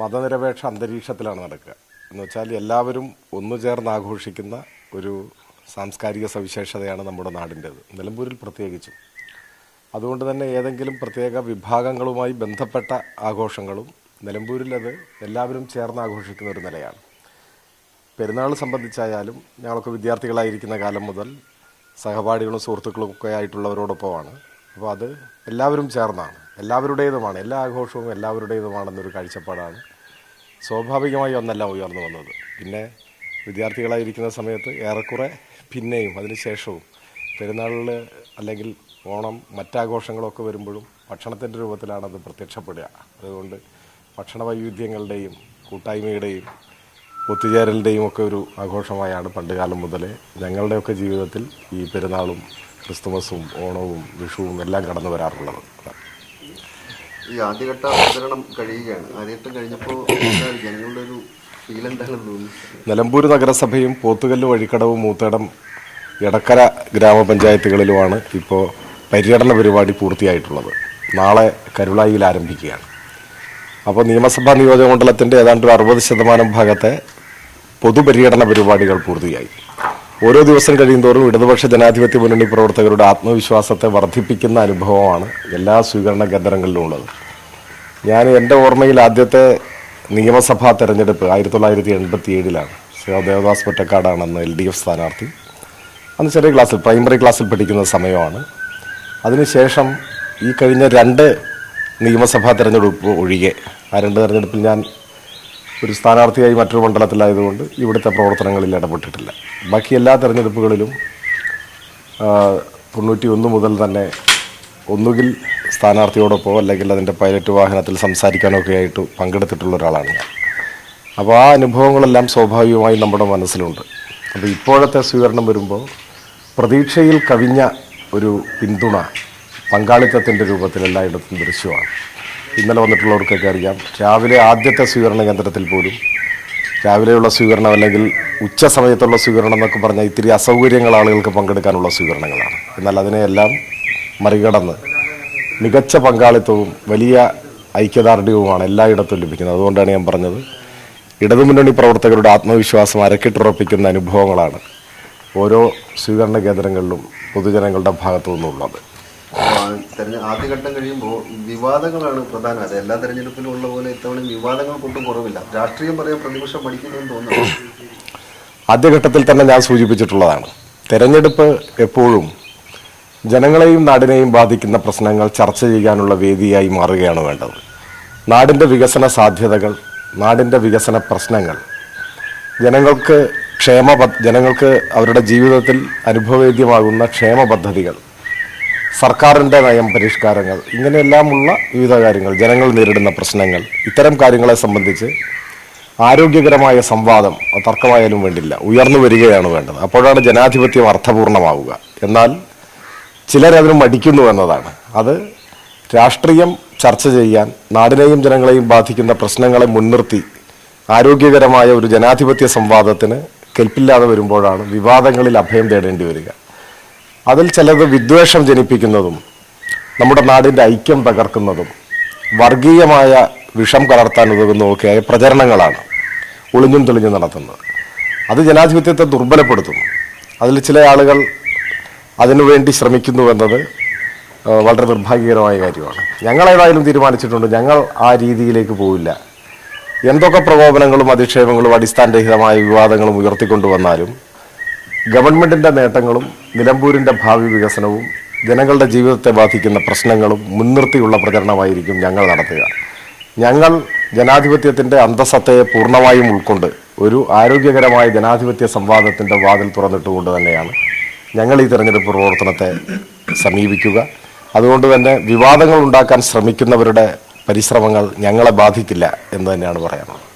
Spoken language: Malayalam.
മതനിരപേക്ഷ അന്തരീക്ഷത്തിലാണ് നടക്കുക. എന്ന് വെച്ചാൽ എല്ലാവരും ഒന്നു ചേർന്ന് ആഘോഷിക്കുന്ന ഒരു സാംസ്കാരിക സവിശേഷതയാണ് നമ്മുടെ നാടിന്റേത്. നിലമ്പൂരിൽ പ്രത്യേകിച്ചും. അതുകൊണ്ട് തന്നെ ഏതെങ്കിലും പ്രത്യേക വിഭാഗങ്ങളുമായി ബന്ധപ്പെട്ട ആഘോഷങ്ങളും നിലമ്പൂരിൽ അത് എല്ലാവരും ചേർന്ന് ആഘോഷിക്കുന്ന ഒരു നിലയാണ്. പെരുന്നാൾ സംബന്ധിച്ചായാലും ഞങ്ങളൊക്കെ വിദ്യാർത്ഥികളായിരിക്കുന്ന കാലം മുതൽ സഹപാഠികളും സുഹൃത്തുക്കളും ഒക്കെ ആയിട്ടുള്ളവരോടൊപ്പമാണ്. അപ്പോൾ അത് എല്ലാവരും ചേർന്നാണ്. എല്ലാവരുടേതുമാണ്. എല്ലാ ആഘോഷവും എല്ലാവരുടേതുമാണെന്നൊരു കാഴ്ചപ്പാടാണ്. സ്വാഭാവികമായി ഒന്നല്ല ഉയർന്നു വന്നത്. പിന്നെ വിദ്യാർത്ഥികളായിരിക്കുന്ന സമയത്ത് ഏറെക്കുറെ പിന്നെയും അതിനുശേഷവും പെരുന്നാളിൽ അല്ലെങ്കിൽ ഓണം മറ്റാഘോഷങ്ങളൊക്കെ വരുമ്പോഴും ഭക്ഷണത്തിന്റെ രൂപത്തിലാണ് അത് പ്രത്യക്ഷപ്പെടുക. അതുകൊണ്ട് ഭക്ഷണ വൈവിധ്യങ്ങളുടെയും കൂട്ടായ്മയുടെയും ഒത്തുചേരലിന്റെയും ഒക്കെ ഒരു ആഘോഷമായാണ് പണ്ടുകാലം മുതലേ ഞങ്ങളുടെയൊക്കെ ജീവിതത്തിൽ ഈ പെരുന്നാളും ക്രിസ്തുമസും ഓണവും വിഷുവും എല്ലാം കടന്നു വരാറുള്ളത്. ഈ ആദ്യഘട്ട അവതരണം കഴിയുകയാണ്. ആദ്യഘട്ടം കഴിഞ്ഞപ്പോൾ ജനങ്ങളുടെ ഒരു ഫീൽ എന്താണെന്ന് തോന്നുന്നു? നിലമ്പൂർ നഗരസഭയും പോത്തുകല്ല് വഴിക്കടവും മൂത്തേടം എടക്കര ഗ്രാമപഞ്ചായത്തുകളിലുമാണ് ഇപ്പോൾ പര്യടന പരിപാടി പൂർത്തിയായിട്ടുള്ളത്. നാളെ കരുളായിയിൽ ആരംഭിക്കുകയാണ്. അപ്പോൾ നിയമസഭാ നിയോജക മണ്ഡലത്തിന്റെ ഏതാണ്ട് ഒരു അറുപത് ശതമാനം ഭാഗത്തെ പൊതുപര്യടന പരിപാടികൾ പൂർത്തിയായി. ഓരോ ദിവസം കഴിയുന്തോറും ഇടതുപക്ഷ ജനാധിപത്യ മുന്നണി പ്രവർത്തകരുടെ ആത്മവിശ്വാസത്തെ വർദ്ധിപ്പിക്കുന്ന അനുഭവമാണ് എല്ലാ സ്വീകരണ കേന്ദ്രങ്ങളിലും ഉള്ളത്. ഞാൻ എന്റെ ഓർമ്മയിൽ ആദ്യത്തെ നിയമസഭാ തെരഞ്ഞെടുപ്പ് ആയിരത്തി തൊള്ളായിരത്തി എൺപത്തി ഏഴിലാണ് ശ്രീ ദേവദാസ് പൊറ്റക്കാടാണ് എൽ ഡി എഫ് സ്ഥാനാർത്ഥി. അന്ന് ചെറിയ ക്ലാസ്സിൽ പ്രൈമറി ക്ലാസ്സിൽ പഠിക്കുന്ന സമയമാണ്. അതിനുശേഷം ഈ കഴിഞ്ഞ രണ്ട് നിയമസഭാ തെരഞ്ഞെടുപ്പ് ഒഴികെ ആ രണ്ട് തെരഞ്ഞെടുപ്പിൽ ഞാൻ ഒരു സ്ഥാനാർത്ഥിയായി മറ്റൊരു മണ്ഡലത്തിലായതുകൊണ്ട് ഇവിടുത്തെ പ്രവർത്തനങ്ങളിൽ ഇടപെട്ടിട്ടില്ല. ബാക്കി എല്ലാ തെരഞ്ഞെടുപ്പുകളിലും തൊണ്ണൂറ്റി ഒന്ന് മുതൽ തന്നെ ഒന്നുകിൽ സ്ഥാനാർത്ഥിയോടൊപ്പം അല്ലെങ്കിൽ അതിന്റെ പൈലറ്റ് വാഹനത്തിൽ സംസാരിക്കാനൊക്കെ ആയിട്ട് പങ്കെടുത്തിട്ടുള്ള ഒരാളാണ് ഞാൻ. അപ്പോൾ ആ അനുഭവങ്ങളെല്ലാം സ്വാഭാവികമായി നമ്മുടെ മനസ്സിലുണ്ട്. അപ്പോൾ ഇപ്പോഴത്തെ സ്വീകരണം വരുമ്പോൾ പ്രതീക്ഷയിൽ കവിഞ്ഞ ഒരു പിന്തുണ പങ്കാളിത്തത്തിന്റെ രൂപത്തിൽ എല്ലായിടത്തും ദൃശ്യമാണ്. ഇന്നലെ വന്നിട്ടുള്ളവർക്കൊക്കെ അറിയാം. രാവിലെ ആദ്യത്തെ സ്വീകരണ കേന്ദ്രത്തിൽ പോലും രാവിലെയുള്ള സ്വീകരണം അല്ലെങ്കിൽ ഉച്ച സമയത്തുള്ള സ്വീകരണം എന്നൊക്കെ പറഞ്ഞാൽ ഇത്തിരി അസൗകര്യങ്ങൾ ആളുകൾക്ക് പങ്കെടുക്കാനുള്ള സ്വീകരണങ്ങളാണ്. എന്നാൽ അതിനെയെല്ലാം മറികടന്ന് മികച്ച പങ്കാളിത്തവും വലിയ ഐക്യദാർഢ്യവുമാണ് എല്ലായിടത്തും ലഭിക്കുന്നത്. അതുകൊണ്ടാണ് ഞാൻ പറഞ്ഞത് ഇടതുമുന്നണി പ്രവർത്തകരുടെ ആത്മവിശ്വാസം അരക്കിട്ടുറപ്പിക്കുന്ന അനുഭവങ്ങളാണ് ഓരോ സ്വീകരണ കേന്ദ്രങ്ങളിലും പൊതുജനങ്ങളുടെ ഭാഗത്തു നിന്നുള്ളത്. ആദ്യഘട്ടം കഴിയുമ്പോൾ വിവാദങ്ങളാണ് പ്രധാനം. അത് എല്ലാ തെരഞ്ഞെടുപ്പിലും ഉള്ള പോലെ ഇത്തവണ വിവാദങ്ങൾ കൊണ്ടും കുറവില്ല. രാഷ്ട്രീയം പറയാൻ പ്രതിപക്ഷം പഠിക്കുന്നു തോന്നുന്നു. ആദ്യഘട്ടത്തിൽ തന്നെ ഞാൻ സൂചിപ്പിച്ചിട്ടുള്ളതാണ്. തെരഞ്ഞെടുപ്പ് എപ്പോഴും ജനങ്ങളെയും നാടിനെയും ബാധിക്കുന്ന പ്രശ്നങ്ങൾ ചർച്ച ചെയ്യാനുള്ള വേദിയായി മാറുകയാണ് വേണ്ടത്. നാടിന്റെ വികസന സാധ്യതകൾ നാടിന്റെ വികസന പ്രശ്നങ്ങൾ ജനങ്ങൾക്ക് ക്ഷേമ ജനങ്ങൾക്ക് അവരുടെ ജീവിതത്തിൽ അനുഭവവേദ്യമാകുന്ന ക്ഷേമ പദ്ധതികൾ സർക്കാരിന്റെ നയം പരിഷ്കാരങ്ങൾ ഇങ്ങനെയെല്ലാമുള്ള വിവിധ കാര്യങ്ങൾ ജനങ്ങൾ നേരിടുന്ന പ്രശ്നങ്ങൾ ഇത്തരം കാര്യങ്ങളെ സംബന്ധിച്ച് ആരോഗ്യകരമായ സംവാദം തർക്കമായാലും വേണ്ടില്ല. ഉയർന്നു വരികയാണ് വേണ്ടത്. അപ്പോഴാണ് ജനാധിപത്യം അർത്ഥപൂർണമാവുക. എന്നാൽ ചിലരതിന് മടിക്കുന്നു എന്നതാണ്. അത് രാഷ്ട്രീയം ചർച്ച ചെയ്യാൻ നാടിനെയും ജനങ്ങളെയും ബാധിക്കുന്ന പ്രശ്നങ്ങളെ മുൻനിർത്തി ആരോഗ്യകരമായ ഒരു ജനാധിപത്യ സംവാദത്തിന് കെൽപ്പില്ലാതെ വരുമ്പോഴാണ് വിവാദങ്ങളിൽ അഭയം തേടേണ്ടി വരിക. അതിൽ ചിലത് വിദ്വേഷം ജനിപ്പിക്കുന്നതും നമ്മുടെ നാടിന്റെ ഐക്യം തകർക്കുന്നതും വർഗീയമായ വിഷം കലർത്താൻ ഉതകുന്നതൊക്കെയായ പ്രചരണങ്ങളാണ് ഒളിഞ്ഞും തെളിഞ്ഞും നടത്തുന്നത്. അത് ജനാധിപത്യത്തെ ദുർബലപ്പെടുത്തും. അതിൽ ചില ആളുകൾ അതിനുവേണ്ടി ശ്രമിക്കുന്നു എന്നത് വളരെ നിർഭാഗ്യകരമായ കാര്യമാണ്. ഞങ്ങളേതായാലും തീരുമാനിച്ചിട്ടുണ്ട് ഞങ്ങൾ ആ രീതിയിലേക്ക് പോവില്ല. എന്തൊക്കെ പ്രകോപനങ്ങളും അധിക്ഷേപങ്ങളും അടിസ്ഥാനരഹിതമായ വിവാദങ്ങളും ഉയർത്തിക്കൊണ്ടുവന്നാലും ഗവൺമെന്റിന്റെ നേട്ടങ്ങളും നിലമ്പൂരിന്റെ ഭാവി വികസനവും ജനങ്ങളുടെ ജീവിതത്തെ ബാധിക്കുന്ന പ്രശ്നങ്ങളും മുൻനിർത്തിയുള്ള പ്രചരണമായിരിക്കും ഞങ്ങൾ നടത്തുക. ഞങ്ങൾ ജനാധിപത്യത്തിന്റെ അന്തസത്തയെ പൂർണമായും ഉൾക്കൊണ്ട് ഒരു ആരോഗ്യകരമായ ജനാധിപത്യ സംവാദത്തിന്റെ വാതിൽ തുറന്നിട്ടുകൊണ്ട് തന്നെയാണ് ഞങ്ങൾ ഈ തെരഞ്ഞെടുപ്പ് പ്രവർത്തനത്തെ സമീപിക്കുക. അതുകൊണ്ട് തന്നെ വിവാദങ്ങൾ ഉണ്ടാക്കാൻ ശ്രമിക്കുന്നവരുടെ പരിശ്രമങ്ങൾ ഞങ്ങളെ ബാധിക്കില്ല എന്ന് തന്നെയാണ് പറയാനുള്ളത്.